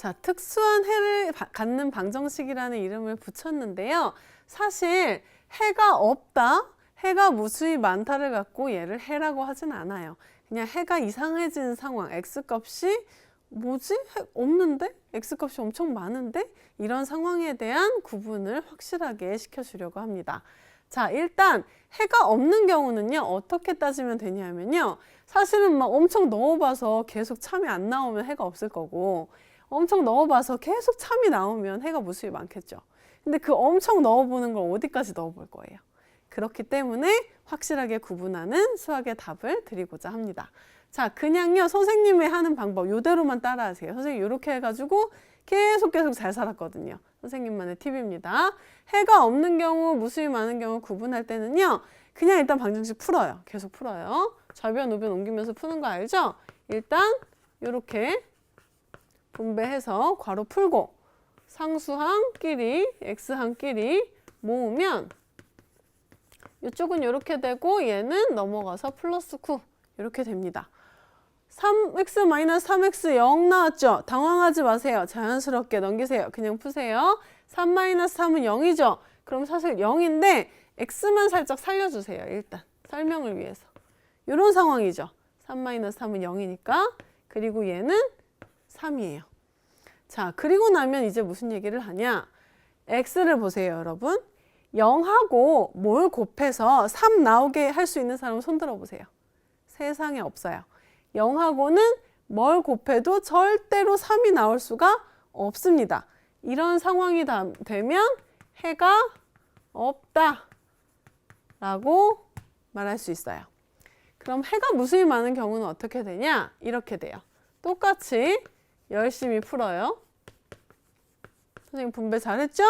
자, 특수한 해를 바- 갖는 방정식이라는 이름을 붙였는데요. 사실 해가 없다, 해가 무수히 많다를 갖고 얘를 해라고 하진 않아요. 그냥 해가 이상해진 상황, x 값이 뭐지? 해 없는데? x 값이 엄청 많은데? 이런 상황에 대한 구분을 확실하게 시켜주려고 합니다. 자, 일단 해가 없는 경우는요, 어떻게 따지면 되냐면요. 사실은 막 엄청 넣어봐서 계속 참이 안 나오면 해가 없을 거고, 엄청 넣어봐서 계속 참이 나오면 해가 무수히 많겠죠. 근데 그 엄청 넣어보는 걸 어디까지 넣어볼 거예요. 그렇기 때문에 확실하게 구분하는 수학의 답을 드리고자 합니다. 자, 그냥요, 선생님이 하는 방법, 요대로만 따라하세요. 선생님, 이렇게 해가지고 계속 계속 잘 살았거든요. 선생님만의 팁입니다. 해가 없는 경우, 무수히 많은 경우 구분할 때는요, 그냥 일단 방정식 풀어요. 계속 풀어요. 좌변, 우변 옮기면서 푸는 거 알죠? 일단, 이렇게 분배해서 괄호 풀고, 상수항끼리, x항끼리 모으면, 이쪽은 이렇게 되고, 얘는 넘어가서 플러스 9. 이렇게 됩니다. 3x 마이너스 3x 0 나왔죠? 당황하지 마세요. 자연스럽게 넘기세요. 그냥 푸세요. 3 마이너스 3은 0이죠? 그럼 사실 0인데 x만 살짝 살려주세요. 일단 설명을 위해서. 이런 상황이죠. 3 마이너스 3은 0이니까 그리고 얘는 3이에요. 자 그리고 나면 이제 무슨 얘기를 하냐? x를 보세요 여러분. 0하고 뭘 곱해서 3 나오게 할 수 있는 사람 손 들어 보세요. 세상에 없어요. 0하고는 뭘 곱해도 절대로 3이 나올 수가 없습니다. 이런 상황이 다- 되면 해가 없다 라고 말할 수 있어요. 그럼 해가 무수히 많은 경우는 어떻게 되냐? 이렇게 돼요. 똑같이 열심히 풀어요. 선생님 분배 잘했죠?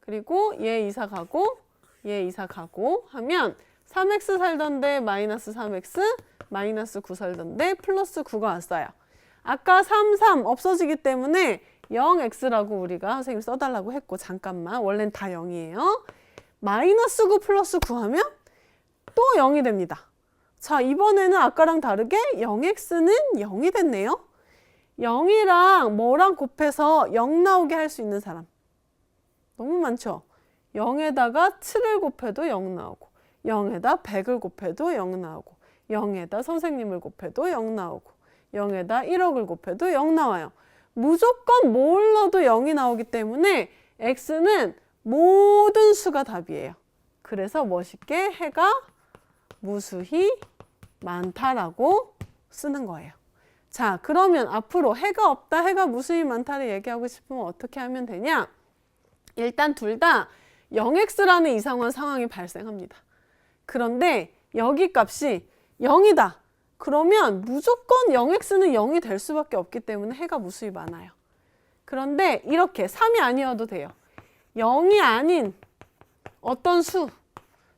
그리고 얘 이사 가고 얘 이사 가고 하면 3x 살던데 마이너스 3x 마이너스 9 살던데 플러스 9가 왔어요. 아까 3, 3 없어지기 때문에 0x라고 우리가 선생님 써달라고 했고 잠깐만 원래는 다 0이에요. 마이너스 9 플러스 9 하면 또 0이 됩니다. 자 이번에는 아까랑 다르게 0x는 0이 됐네요. 0이랑 뭐랑 곱해서 0 나오게 할 수 있는 사람 너무 많죠? 0에다가 7을 곱해도 0 나오고 0에다 100을 곱해도 0 나오고 0에다 선생님을 곱해도 0 나오고 0에다 1억을 곱해도 0 나와요. 무조건 뭘 넣어도 0이 나오기 때문에 x는 모든 수가 답이에요. 그래서 멋있게 해가 무수히 많다라고 쓰는 거예요. 자, 그러면 앞으로 해가 없다, 해가 무수히 많다를 얘기하고 싶으면 어떻게 하면 되냐? 일단 둘 다 0x라는 이상한 상황이 발생합니다. 그런데 여기 값이 0이다. 그러면 무조건 0x는 0이 될 수밖에 없기 때문에 해가 무수히 많아요. 그런데 이렇게 3이 아니어도 돼요. 0이 아닌 어떤 수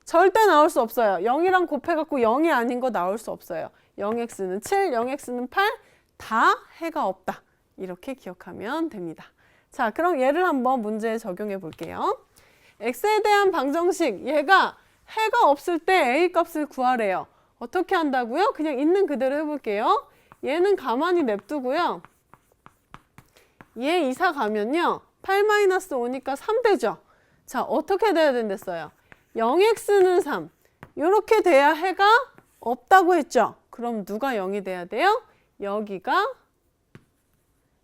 절대 나올 수 없어요. 0이랑 곱해갖고 0이 아닌 거 나올 수 없어요. 0x는 7, 0x는 8, 다 해가 없다. 이렇게 기억하면 됩니다. 자, 그럼 얘를 한번 문제에 적용해 볼게요. x에 대한 방정식, 얘가 해가 없을 때 a 값을 구하래요. 어떻게 한다고요? 그냥 있는 그대로 해볼게요. 얘는 가만히 냅두고요. 얘 이사 가면요. 8-5니까 3 되죠? 자, 어떻게 돼야 된댔어요? 0x는 3. 이렇게 돼야 해가 없다고 했죠? 그럼 누가 0이 돼야 돼요? 여기가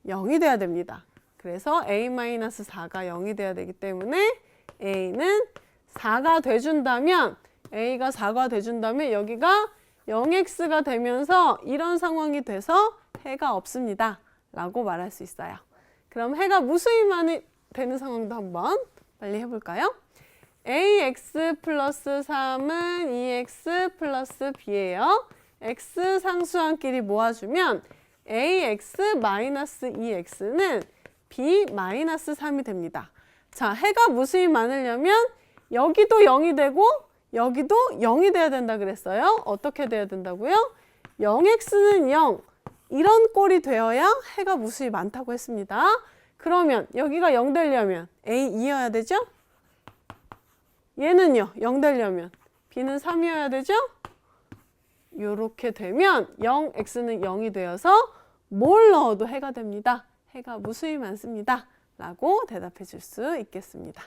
0이 돼야 됩니다. 그래서 a-4가 0이 돼야 되기 때문에 a는 4가 돼준다면 a가 4가 돼준다면 여기가 0x가 되면서 이런 상황이 돼서 해가 없습니다. 라고 말할 수 있어요. 그럼 해가 무수히 많이 되는 상황도 한번 빨리 해볼까요? ax 플러스 3은 2x 플러스 b예요. X 상수항끼리 모아주면 ax 마이너스 2x는 b 마이너스 3이 됩니다. 자, 해가 무수히 많으려면 여기도 0이 되고 여기도 0이 돼야 된다 그랬어요. 어떻게 돼야 된다고요? 0x는 0 이런 꼴이 되어야 해가 무수히 많다고 했습니다. 그러면 여기가 0 되려면 a 2여야 되죠? 얘는요 0 되려면 b는 3이어야 되죠? 이렇게 되면 0x는 0이 되어서 뭘 넣어도 해가 됩니다. 해가 무수히 많습니다. 라고 대답해 줄 수 있겠습니다.